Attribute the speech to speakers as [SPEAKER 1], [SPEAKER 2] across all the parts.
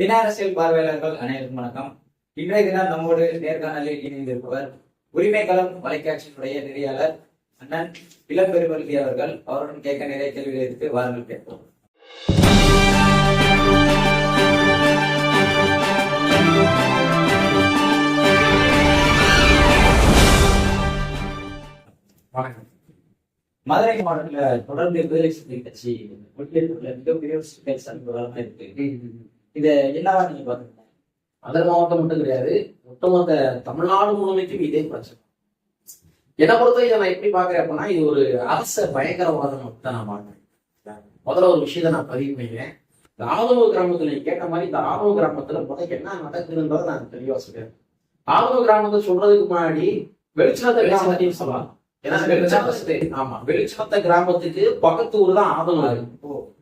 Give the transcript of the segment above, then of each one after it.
[SPEAKER 1] தின அரசியல் பார்வையாளர்கள் அனைவருக்கும் வணக்கம். இன்றைய தினம் நம்மோடு நேர்காணலில் இணைந்திருப்பவர் உரிமை களம் தொலைக்காட்சியினுடைய நெறியாளர் அண்ணன் இளம்பெருவல்வி அவர்கள். அவருடன் கேட்க நிறைய கேள்விகளை இருக்கு. வாருங்கள் கேட்போம்.
[SPEAKER 2] வணக்கம்.
[SPEAKER 1] மதுரை மாவட்டத்தில் தொடர்ந்து விடுதலை சிறுத்தை கட்சி மிகப்பெரிய இருக்கு. இத என்னவா நீங்க பாக்குறீங்க
[SPEAKER 2] மதுரை மாவட்டம் மட்டும் கிடையாது ஒட்டுமொத்த தமிழ்நாடு முழுமைக்கும் இதே பிரச்சனை. என்னை பொறுத்தவரை நான் எப்படி பாக்குறேன் அப்படின்னா இது ஒரு அரச பயங்கரவாதம் தான் நான் பாக்குறேன் முதல்ல ஒரு விஷயத்தை நான் பதிவு பண்ணிக்கிறேன். இந்த கிராமத்துல நீங்க கேட்ட மாதிரி இந்த ஆதனூர் கிராமத்துல முதல்ல என்ன நடக்குதுன்றதை நான் தெளிவா சொல்றேன். ஆதனூர் கிராமத்தை சொல்றதுக்கு முன்னாடி வெளிச்சத்தை சொல்லலாம் ஏன்னா வெளிச்சனத்தை ஆமா வெளிச்சனத்தை கிராமத்துக்கு பக்கத்து ஊர் தான் ஆதனூர்.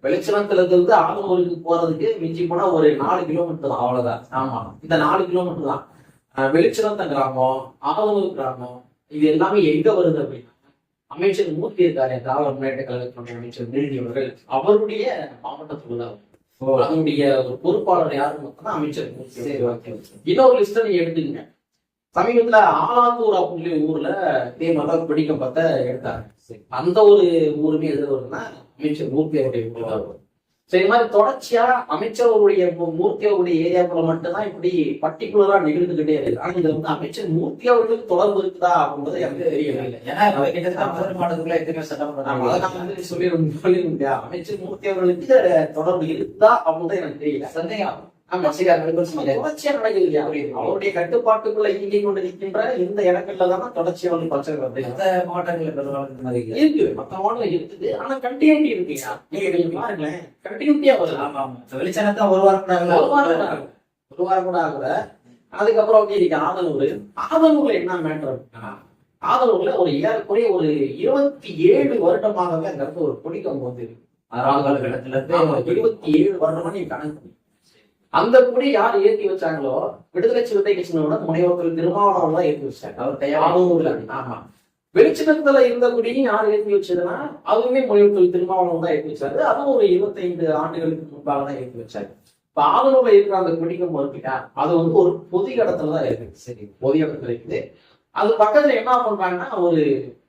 [SPEAKER 2] வெளிச்சனத்துல இருந்து ஆதனூருக்கு போறதுக்கு மிஞ்சி போனா ஒரு நாலு கிலோமீட்டர் தான். அவ்வளவுதான். ஆமா. இந்த நாலு கிலோமீட்டர் தான். அஹ் வெளிச்சனத்த கிராமம் ஆதனூர் கிராமம் இது எல்லாமே எங்க வருது அப்படின்னா அமைச்சர் மூர்த்தி இருக்காரு திராவிட முன்னேற்ற கழகத்தினுடைய அமைச்சர் நீதி அவர்கள். அவருடைய மாவட்டத்துக்குள்ள. அதனுடைய ஒரு பொறுப்பாளர் யாருன்னு அமைச்சர் மூர்த்தி இன்னொரு லிஸ்ட நீங்க எடுத்துக்கங்க. சமீபத்துல ஆலாத்தூர் அப்படிங்கிற ஊர்ல இதே மாதிரி பிடிக்க பார்த்த எடுத்தாங்க. அந்த ஒரு ஊருமே எது வரும்னா அமைச்சர் மூர்த்தி அவருடைய ஊர்ல வரும். சரி இது மாதிரி தொடர்ச்சியா அமைச்சர் அவருடைய மூர்த்தி அவருடைய ஏரியாக்குள்ள மட்டும்தான் இப்படி பர்டிகுலரா நிகழ்ந்துகிட்டே இருக்கு ஆனா இதுல வந்து அமைச்சர் மூர்த்தி அவர்களுக்கு தொடர்பு இருக்குதா அப்படின்றது எனக்கு தெரியல
[SPEAKER 1] இல்ல. ஏன்னா
[SPEAKER 2] சொல்லிருந்தேன் அமைச்சர் மூர்த்தி அவர்களுக்கு தொடர்பு இருக்குதா அப்படின்றது எனக்கு தெரியல.
[SPEAKER 1] சந்தேகம்.
[SPEAKER 2] அவருடைய கட்டுப்பாட்டுக்குள்ள இயங்கி கொண்டு இருக்கின்ற இந்த இடங்கள்ல தான் தொடர்ச்சியா வந்து பிரச்சனை வருது
[SPEAKER 1] மாவட்டங்களில்.
[SPEAKER 2] இருக்கு மாடல் இருக்குது ஆனா கண்டினியூட்டி இருக்குங்க நீங்க கொஞ்சம் பாருங்களேன் கண்டினியூட்டியா வருது
[SPEAKER 1] ஆமா ஆமா இப்ப வெளிச்சனத்தான் ஒரு வாரம் கூட ஆகல.
[SPEAKER 2] ஒரு வாரம் கூட ஆகல. ஒரு வாரம் கூட ஆகல அதுக்கப்புறம் வந்து இன்னைக்கு ஆதனூர் ஆதனூர்ல என்ன மேட்டர் ஆதனூர்ல ஒரு ஏறக்குறைய ஒரு இருபத்தி ஏழு வருடமாகவே அங்க இருந்து ஒரு கொடிக்கம் வந்து இருக்கு. இருபத்தி ஏழு வருடமா நீங்க கணக்கு. அந்த கொடி யார் ஏத்தி வச்சாங்களோ விடுதலை சிறுத்தை கட்சியினோட முனைவர்கள் திருமாவளவன் தான் ஏத்தி வச்சாங்க.
[SPEAKER 1] அவர் தயார்
[SPEAKER 2] ஆதனூர்ல ஆமா. வெளிச்சத்துல இருந்த கொடியும் யார் ஏத்தி வச்சதுன்னா அதுவுமே முனைவர்கள் திருமாவளவன் தான் ஏத்தி வச்சாரு. அதுவும் ஒரு இருபத்தைந்து ஆண்டுகளுக்கு முன்பாக தான் ஏத்தி வச்சாரு. இப்ப ஆதனூர்ல இருக்கிற அந்த கொடிக்கம் இருக்கிட்டா அது வந்து ஒரு பொது இடத்துல தான் இருக்கு
[SPEAKER 1] சரி.
[SPEAKER 2] பொது இடத்துல இருக்குது. அது பக்கத்துல என்ன பண்றாங்கன்னா ஒரு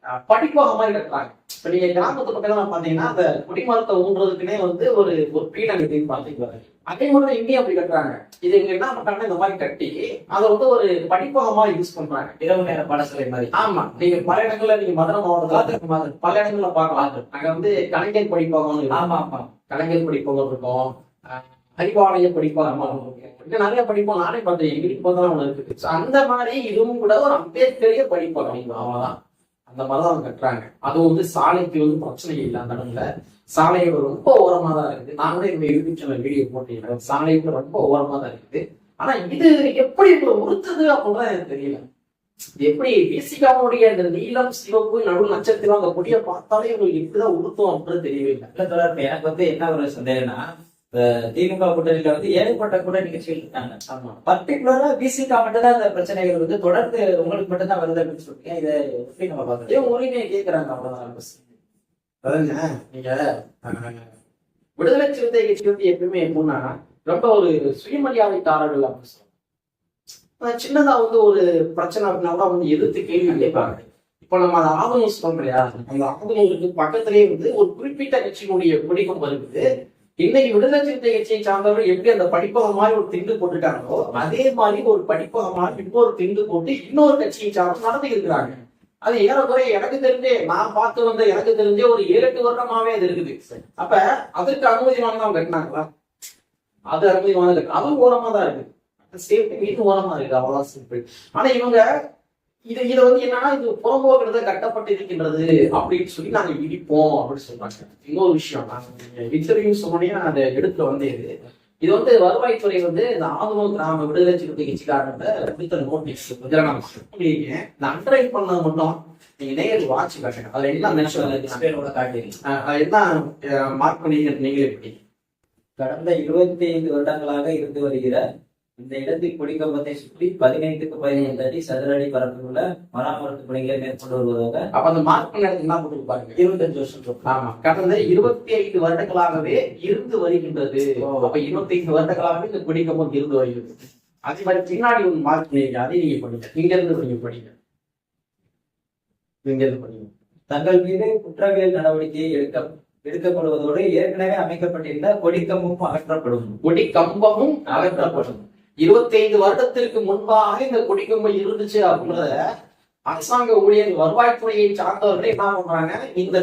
[SPEAKER 2] அஹ், படிப்பகம் மாதிரி கட்டுறாங்க இப்ப நீங்க கிராமத்து பக்கத்துல பாத்தீங்கன்னா அந்த குடிமரத்தை ஊன்றதுக்குன்னே வந்து ஒரு ஒரு பீடம் கட்டி பாத்தீங்கன்னா அதே மாதிரி இங்கேயும் அப்படி கட்டுறாங்க. இது இங்க என்ன பண்றாங்கன்னா இந்த மாதிரி கட்டி அதை வந்து ஒரு படிப்பகமா யூஸ் பண்றாங்க.
[SPEAKER 1] இரவு நேர பாடசாலை மாதிரி.
[SPEAKER 2] ஆமா. நீங்க பல இடங்கள்ல நீங்க மதுரை மாவட்டத்துல. பல இடங்கள்ல பார்க்கலாம். அங்க வந்து கலைஞர் படிப்பகம்
[SPEAKER 1] ஆமா ஆமா.
[SPEAKER 2] கலைஞர் படிப்பகம் இருக்கும். அறிவாலய இன்னும் நிறைய படிப்பகம் நானே பார்த்தேன் எங்க ஒண்ணு இருக்கு அந்த மாதிரி இதுவும் கூட ஒரு அம்பேத்கரிய படிப்பகம். அவ்வளவுதான். அந்த மாதிரிதான் அவங்க கட்டுறாங்க. அதுவும் வந்து சாலைக்கு வந்து பிரச்சனை இல்லை அந்த இடத்துல. சாலையோட ரொம்ப ஓரமா தான் இருக்குது. நான் கூட எங்க யூடியூப் சேனல் வீடியோ போட்டேன் கூட ரொம்ப ஓரமா தான் இருக்குது. ஆனா இது எப்படி இவ்வளவு உறுத்துது அப்படின்றது எனக்கு தெரியல. எப்படி விசிகாவுடைய அந்த நீலம் சிவப்பு நடு நட்சத்திரம் அந்த கொடியை பார்த்தாலே இவங்களுக்கு எப்படிதான் உறுத்தும் அப்படின்றது தெரியவே இல்லை.
[SPEAKER 1] எனக்கு வந்து என்ன ஒரு சந்தேகம்னா திமுக கூட்டணியில வந்து ஏகப்பட்ட கூட நிகழ்ச்சிகள் இருக்காங்க.
[SPEAKER 2] ஆமா.
[SPEAKER 1] பர்டிகுலரா பிசிகா மட்டும் தான் அந்த பிரச்சனைகள் வந்து தொடர்ந்து உங்களுக்கு மட்டும் தான் வருது அப்படின்னு சொல்றீங்க? இதை எப்படி நம்ம
[SPEAKER 2] ஏன் உரிமையை கேட்கிறாங்க அவ்வளவுதான் நீங்க விடுதலை சிறுத்தை கட்சி வந்து எப்பயுமே எப்படின்னா ரொம்ப ஒரு சுயமரியாதைக்காரர்கள் அப்படின்னு சொல்லுவாங்க. சின்னதா வந்து ஒரு பிரச்சனை அப்படின்னா கூட வந்து எதிர்த்து கேள்வி கேட்பாங்க. இப்ப நம்ம அதை ஆதனூர் சொல்றோம் இல்லையா? அந்த ஆதனூருக்கு பக்கத்திலேயே வந்து ஒரு குறிப்பிட்ட கட்சியினுடைய பிடிக்கும் வருது இன்னைக்கு விடுதலை சிறுத்தை கட்சியை சார்ந்தவர்கள் எப்படி அந்த படிப்பக மாதிரி ஒரு திண்டு போட்டுட்டாங்களோ அதே மாதிரி ஒரு படிப்பக மாதிரி இன்னொரு திண்டு போட்டு இன்னொரு கட்சியை சார்ந்து நடந்து இருக்கிறாங்க. அது ஏறக்குறைய எனக்கு தெரிஞ்சே நான் பார்த்து வந்த எனக்கு தெரிஞ்சே ஒரு ஏழு எட்டு வருடமாவே அது இருக்குது. அப்ப அதற்கு அனுமதி வாங்க அவங்க கட்டினாங்களா? அது அனுமதி வாங்க அதுவும் ஓரமா தான் இருக்கு சேஃப்டி வீட்டு ஓரமா இருக்கு. அவ்வளவுதான் சிம்பிள் ஆனா இவங்க இது இது வந்து என்னன்னா இது புறம்போக்குறது கட்டப்பட்டு இருக்கின்றது அப்படின்னு சொல்லி நாங்க இடிப்போம் அப்படின்னு சொல்றாங்க. இன்னொரு விஷயம் நாங்க இன்டர்வியூ சொன்னோடனே நான் எடுத்துல வந்து வந்தேன். இது வந்து வருவாய்த்துறை வந்து இந்த ஆதரவு கிராம விடுதலை சிறுத்தை கட்சிக்காரங்க கொடுத்த நோட்டீஸ் நீங்க இந்த அண்டர்ரைட் பண்ணது மட்டும் நீங்க நேரில் வாட்ச் காட்டுங்க அதுல என்ன மென்ஷன்
[SPEAKER 1] டிஸ்பிளேல காட்டிடுங்க
[SPEAKER 2] என்ன மார்க் பண்ணி நீங்களே பண்ணி
[SPEAKER 1] கடந்த இருபத்தி ஐந்து வருடங்களாக இருந்து வருகிற இந்த இடத்தில் கொடிக்கம்பத்தை சுற்றி பதினைந்துக்கு பதினைந்து அடி சதுர அடி பரப்பிலுள்ள பராமரிப்பு பணிகளை மேற்கொண்டு வருவதாக
[SPEAKER 2] அப்ப அந்த மார்க் என்ன போட்டு பாருங்க.
[SPEAKER 1] இருபத்தஞ்சு வருஷம்
[SPEAKER 2] ஆமா. கடந்த இருபத்தி ஐந்து வருடங்களாகவே இருந்து வருகின்றது. அப்ப இருபத்தி ஐந்து வருடங்களாகவே இந்த கொடிக்கம்பம் இருந்து வருகிறது. அதே மாதிரி பின்னாடி ஒரு மார்க் பண்ணிருக்கீங்க அதை நீங்க படிங்க. இங்க இருந்து நீங்க படிங்க. இங்க இருந்து படிங்க.
[SPEAKER 1] தங்கள் மீது குற்றவியல் நடவடிக்கை எடுக்க எடுக்கப்படுவதோடு ஏற்கனவே அமைக்கப்பட்டிருந்த கொடிக்கம்பும் அகற்றப்படும்.
[SPEAKER 2] கொடி கம்பமும் அகற்றப்படும். இருபத்தைந்து வருடத்திற்கு முன்பாக இந்த கொடிக்கம்பம் இருந்துச்சு அப்படின்றத அரசாங்க ஊழியர் வருவாய்த்துறையை சார்ந்தவர்கள் என்ன பண்றாங்க? இந்த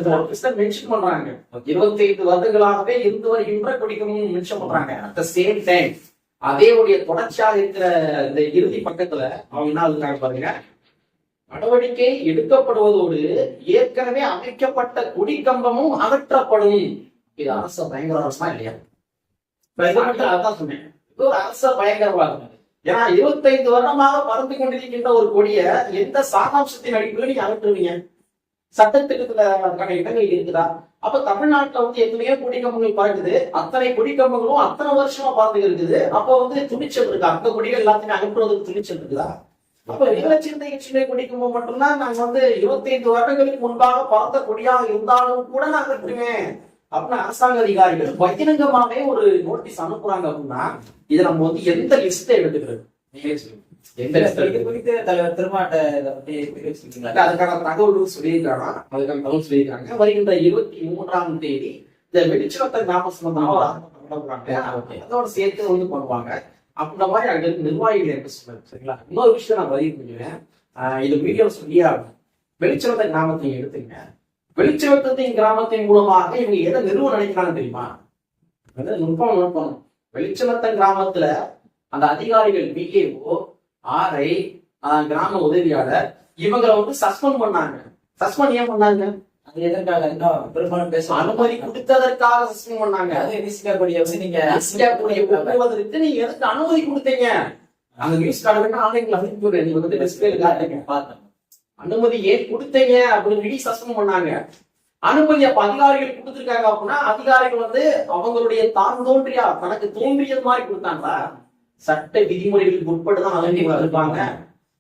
[SPEAKER 2] மென்ஷன் பண்றாங்க. இருபத்தைந்து வருடங்களாகவே இருந்து வருகின்ற குடிக்கும் மென்ஷன் பண்றாங்க. அட் த சேம் டைம் அதே உடைய தொடர்ச்சியாக இருக்கிற இந்த இறுதி பக்கத்துல அவங்க என்ன எழுதுறாங்க பாருங்க? நடவடிக்கை எடுக்கப்படுவதோடு ஏற்கனவே அமைக்கப்பட்ட குடிக்கம்பமும் அகற்றப்படும். இது அரசை பயங்கர அரசா இல்லையா அதான் சொன்னேன். ஒரு அரச பயங்கரவாதம் ஏன்னா இருபத்தைந்து வருடமாக பறந்து கொண்டிருக்கின்ற ஒரு கொடிய எந்த சாகாம்சத்தின் அடிப்படையில் நீங்க அகற்றுவீங்க? சட்டத்திட்டத்துல அதுக்கான இடங்கள் இருக்குதா? அப்ப தமிழ்நாட்டுல வந்து எத்தனையோ கொடிக்கம்பங்கள் பறக்குது. அத்தனை கொடிக்கம்பங்களும் அத்தனை வருஷமா பறந்து இருக்குது. அப்ப வந்து துணிச்சல் இருக்கா? அந்த கொடிகள் எல்லாத்தையும் அகற்றுவதற்கு துணிச்சல் இருக்குதா? அப்ப நீலச்சிந்தை சின்ன கொடிக்கம்பம் மட்டும்தான் நாங்க வந்து இருபத்தி ஐந்து வருடங்களுக்கு முன்பாக பார்த்த கொடியாக இருந்தாலும் கூட நாங்க விட்டுருவேன் அப்படின்னு அரசாங்க அதிகாரிகள் பகிரங்கமாவே ஒரு நோட்டீஸ் அனுப்புறாங்க அப்படின்னா இதை நம்ம வந்து எந்த லிஸ்ட் எடுத்துக்கிறது? எந்த
[SPEAKER 1] தலைவர் திருமாட்ட
[SPEAKER 2] அதுக்கான தகவல் சொல்லியிருக்காங்க அதுக்கான தகவல் சொல்லியிருக்காங்க. வருகின்ற இருபத்தி மூன்றாம் தேதி இந்த வெளிச்சவத்த கிராம சம்பந்தமா ஒரு ஆர்ப்பாட்டம் நடத்துறாங்க. அதோட சேர்த்து வந்து பண்ணுவாங்க. அப்படின்ற மாதிரி அங்க நிர்வாகிகள் என்ன சொன்னாங்க சரிங்களா? இன்னொரு விஷயம் நான் பதிவு பண்ணுவேன் இது வீடியோ சொல்லியே ஆகணும். வெளிச்சவத்த கிராமத்தை எடுத்துங்க. வெளிச்சவத்தத்தின் கிராமத்தின் மூலமாக இவங்க எதை நிறுவ நினைக்கிறாங்க தெரியுமா? நுட்பம் நுட்பம். வெளிச்சவத்தன் கிராமத்துல அந்த அதிகாரிகள் பிஏஓ ஆர்ஐ கிராம உதவியாளர் இவங்களை வந்து சஸ்பெண்ட் பண்ணாங்க. சஸ்பெண்ட் ஏன் பண்ணாங்க?
[SPEAKER 1] அது எதற்காக? இன்னும் பெரும்பாலும் பேச
[SPEAKER 2] அனுமதி கொடுத்ததற்காக சஸ்பெண்ட் பண்ணாங்க.
[SPEAKER 1] அது நிசிகா கொடியை வந்து நீங்க
[SPEAKER 2] இந்தியாவுடைய போக்குவதற்கு நீங்க எதுக்கு அனுமதி கொடுத்தீங்க? அந்த நியூஸ் கார்டு வேணா ஆன்லைன்ல அனுப்பி நீங்க வந்து டிஸ்பிளேல காட்டுங்க
[SPEAKER 1] பார்த்தேன்
[SPEAKER 2] அனுமதி ஏன் கொடுத்தீங்க அப்படின்னு சொல்லி சஸ்பெண்ட் பண்ணாங்க. அனுமதி அப்ப அதிகாரிகள் கொடுத்திருக்காங்க அப்படின்னா அதிகாரிகள் வந்து அவங்களுடைய தான் தோன்றியா? தனக்கு தோன்றியது மாதிரி கொடுத்தாங்களா? சட்ட விதிமுறைகளுக்கு உட்பட்டு தான் அனுமதி இருப்பாங்க.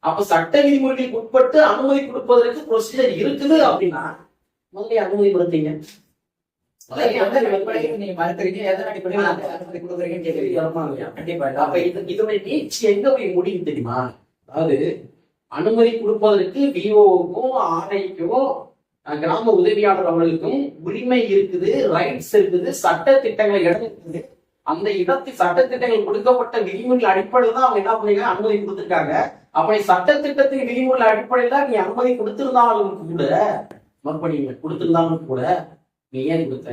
[SPEAKER 2] அப்ப சட்ட விதிமுறைகளுக்கு உட்பட்டு அனுமதி கொடுப்பதற்கு ப்ரொசீஜர் இருக்குது அப்படின்னா முதல்ல அனுமதி கொடுத்தீங்க.
[SPEAKER 1] கண்டிப்பா
[SPEAKER 2] அப்ப இது இதனுடைய நீட்சி எங்க போய் முடியும் தெரியுமா? அதாவது அனுமதி கொடுப்பதற்கு விஓவுக்கும் ஆர்ஐக்கும் கிராம உதவியாளர் அவர்களுக்கும் உரிமை இருக்குது ரைட்ஸ் இருக்குது சட்ட திட்டங்கள் இடம் இருக்குது அந்த இடத்தில் சட்ட திட்டங்கள் கொடுக்கப்பட்ட விதிமுறை அடிப்படையில் தான் அவங்க என்ன பண்ணீங்க அனுமதி கொடுத்துருக்காங்க. அப்படி சட்ட விதிமுறை அடிப்படையில் அடிப்படையில் நீ அனுமதி கொடுத்திருந்தாலும் கூட மறுபடியும் கொடுத்திருந்தாலும் கூட நீ ஏன் கொடுத்த?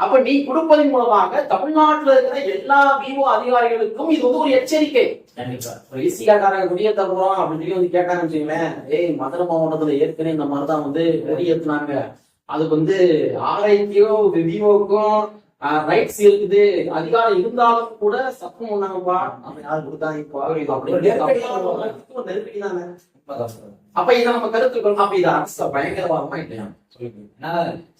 [SPEAKER 2] அப்ப நீ கொடுப்பதன் மூலமாக தமிழ்நாட்டுல இருக்கிற எல்லா விவோ அதிகாரிகளுக்கும் இது வந்து ஒரு எச்சரிக்கை.
[SPEAKER 1] கண்டிப்பா.
[SPEAKER 2] ஒரு ஈசியாக்காரங்க குடிய தருவோம் அப்படின்னு சொல்லி வந்து கேட்டாங்கன்னு வச்சுங்களேன் ஏய் மதுரை மாவட்டத்துல ஏற்கனவே இந்த மாதிரிதான் வந்து கொடியேத்துனாங்க அதுக்கு வந்து ஆர்ஐக்கும் விவோக்கும் ரைட்ஸ் இருக்குது. அதிகாரம் இருந்தாலும் கூட சத்தம் பண்ணாங்கப்பா அப்ப யாரு கொடுத்தாங்கப்பா நெருக்கடி தானே. அப்ப இதை நம்ம கருத்துக்கணும் அப்ப இது அரசு பயங்கரவாதமா இல்லையா சொல்லுங்க.
[SPEAKER 1] ஏன்னா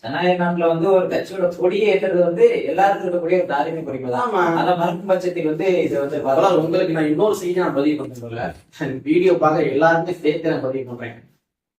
[SPEAKER 1] ஜனநாயக நாட்டுல வந்து ஒரு கட்சியோட கொடியை ஏற்றுறது வந்து எல்லாருக்கும் இருக்கக்கூடிய ஒரு தாரிமை குறிப்பு தான் அதை மறுக்கும் பட்சத்தில் வந்து இது வந்து
[SPEAKER 2] அதெல்லாம் உங்களுக்கு நான் இன்னொரு செய்தி நான் பதிவு பண்றேன். வீடியோ பார்க்க எல்லாருமே சேர்த்து நான் பதிவு பண்றேன்.